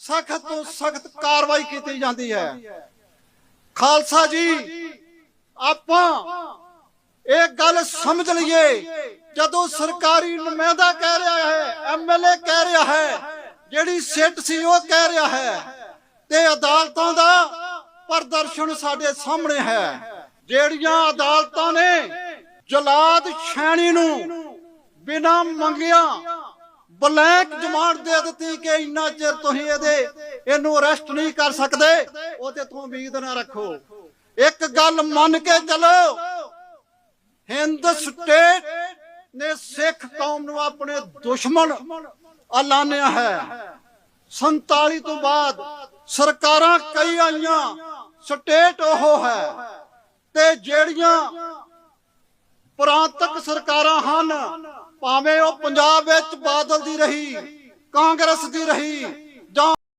ਸਖਤ ਤੋਂ ਸਖਤ ਕਾਰਵਾਈ ਕੀਤੀ ਜਾਂਦੀ ਹੈ। ਖਾਲਸਾ ਜੀ, ਆਪਾਂ ਇਹ ਗੱਲ ਸਮਝ ਲਈਏ। ਜਦੋਂ ਸਰਕਾਰੀ ਨੁਮਾਇੰਦਾ ਕਹਿ ਰਿਹਾ ਹੈ ਐਮਐਲਏ ਕਹਿ ਰਿਹਾ ਹੈ, ਜਿਹੜੀ ਸਿੱਟ ਸੀ ਉਹ ਕਹਿ ਰਿਹਾ ਹੈ, ਤੇ ਅਦਾਲਤਾਂ ਦਾ ਪ੍ਰਦਰਸ਼ਨ ਸਾਡੇ ਸਾਹਮਣੇ ਹੈ। ਜਿਹੜੀਆਂ ਅਦਾਲਤਾਂ ਨੇ ਜਲਾਦ ਛੈਣੀ ਨੂੰ ਬਿਨਾ ਮੰਗਿਆ ਬਲੈਂਕ ਜ਼ਮਾਨਤ ਦੇ ਦਿੱਤੀ ਕਿ ਇੰਨਾ ਚਿਰ ਤੁਸੀਂ ਇਹਦੇ, ਇਹਨੂੰ ਅਰੈਸਟ ਨਹੀਂ ਕਰ ਸਕਦੇ ਉਹ ਤੇ ਉਮੀਦ ਨਾ ਰੱਖੋ। ਇੱਕ ਗੱਲ ਮੰਨ ਕੇ ਚੱਲੋ, ਹਿੰਦ ਸਟੇਟ ਨੇ ਸਿੱਖ ਕੌਮ ਨੂੰ ਆਪਣੇ ਦੁਸ਼ਮਣ ਐਲਾਨਿਆ ਹੈ। 47 ਤੋਂ ਬਾਅਦ ਸਰਕਾਰਾਂ ਕਈ ਆਈਆਂ ਸਟੇਟ ਉਹ ਹੈ ਤੇ ਜਿਹੜੀਆਂ ਪ੍ਰਾਂਤਕ ਸਰਕਾਰਾਂ ਹਨ ਭਾਵੇਂ ਉਹ ਪੰਜਾਬ ਵਿੱਚ ਬਾਦਲ ਦੀ ਰਹੀ ਕਾਂਗਰਸ ਦੀ ਰਹੀ